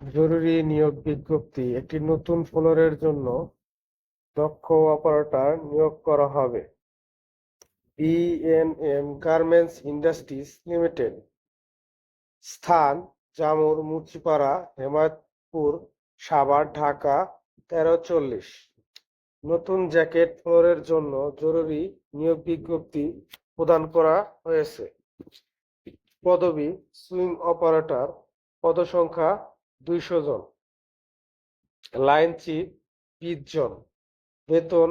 জরুরি নিয়োগ বিজ্ঞপ্তি, একটি নতুন ফ্লোরের জন্য দক্ষ অপারেটর নিয়োগ করা হবে। বিএনএম গার্মেন্টস ইন্ডাস্ট্রিজ লিমিটেড স্থান জামুর মুচিপাড়া, হেমায়তপুর, সাভার, ঢাকা, তেরো চল্লিশ। নতুন জ্যাকেট ফ্লোরের জন্য জরুরি নিয়োগ বিজ্ঞপ্তি প্রদান করা হয়েছে। পদবি, সুইং অপারেটর, পদসংখ্যা দুইশো জন। লাইন চিফ বিশ জন। বেতন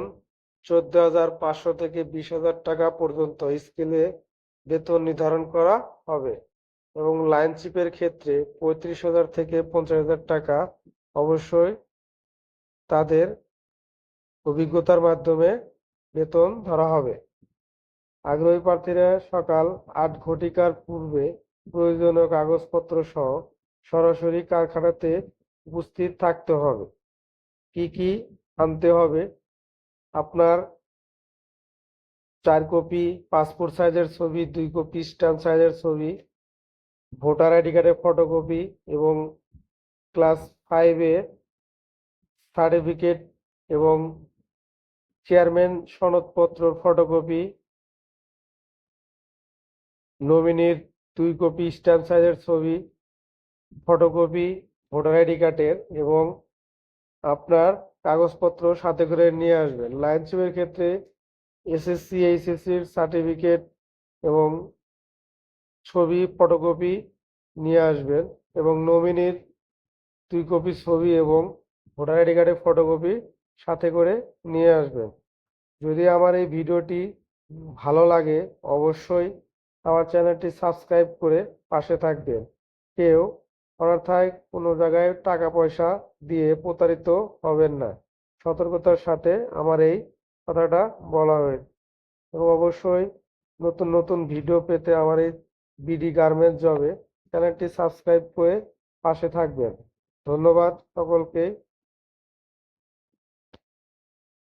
চোদ্দ হাজার পাঁচশো থেকে বিশ হাজার টাকা পর্যন্ত স্কেলে বেতন নির্ধারণ করা হবে এবং লাইন চিপের ক্ষেত্রে পঁয়ত্রিশ হাজার থেকে পঞ্চাশ হাজার টাকা অবশ্যই তাদের অভিজ্ঞতার মাধ্যমে বেতন ধরা হবে। আগ্রহী প্রার্থীরা সকাল আট ঘটিকার পূর্বে প্রয়োজনীয় কাগজপত্র সহ সরাসরি কারখানাতে উপস্থিত থাকতে হবে। কি কি আনতে হবে? আপনার চার কপি পাসপোর্ট সাইজের ছবি, দুই কপি স্ট্যাম্প সাইজের ছবি, ভোটার আইডি কার্ডের ফটোকপি এবং ক্লাস ফাইভে সার্টিফিকেট এবং চেয়ারম্যান সনদপত্রর ফটোকপি, নমিনির দুই কপি স্ট্যাম্প সাইজের ছবি ফটোকপি, ভোটার আইডি কার্ডের এবং আপনার কাগজপত্র সাথে করে নিয়ে আসবেন। লাইন চিপের ক্ষেত্রে এসএসসি এইচএসসির সার্টিফিকেট এবং ছবি, ফটোকপি নিয়ে আসবেন এবং নমিনির দুই কপি ছবি এবং ভোটার আইডি কার্ডের ফটোকপি সাথে করে নিয়ে আসবেন। যদি আমার এই ভিডিওটি ভালো লাগে, অবশ্যই আমার চ্যানেলটি সাবস্ক্রাইব করে পাশে থাকবেন। কেউ অন্যথায় কোনো জায়গায় টাকা পয়সা দিয়ে প্রতারিত হবেন না। সতর্কতার সাথে আমার এই কথাটা বলা হয়েছে। এবং অবশ্যই নতুন নতুন ভিডিও পেতে আমার এই বিডি গার্মেন্টস জবে চ্যানেলটি সাবস্ক্রাইব করে পাশে থাকবেন। ধন্যবাদ সকলকে।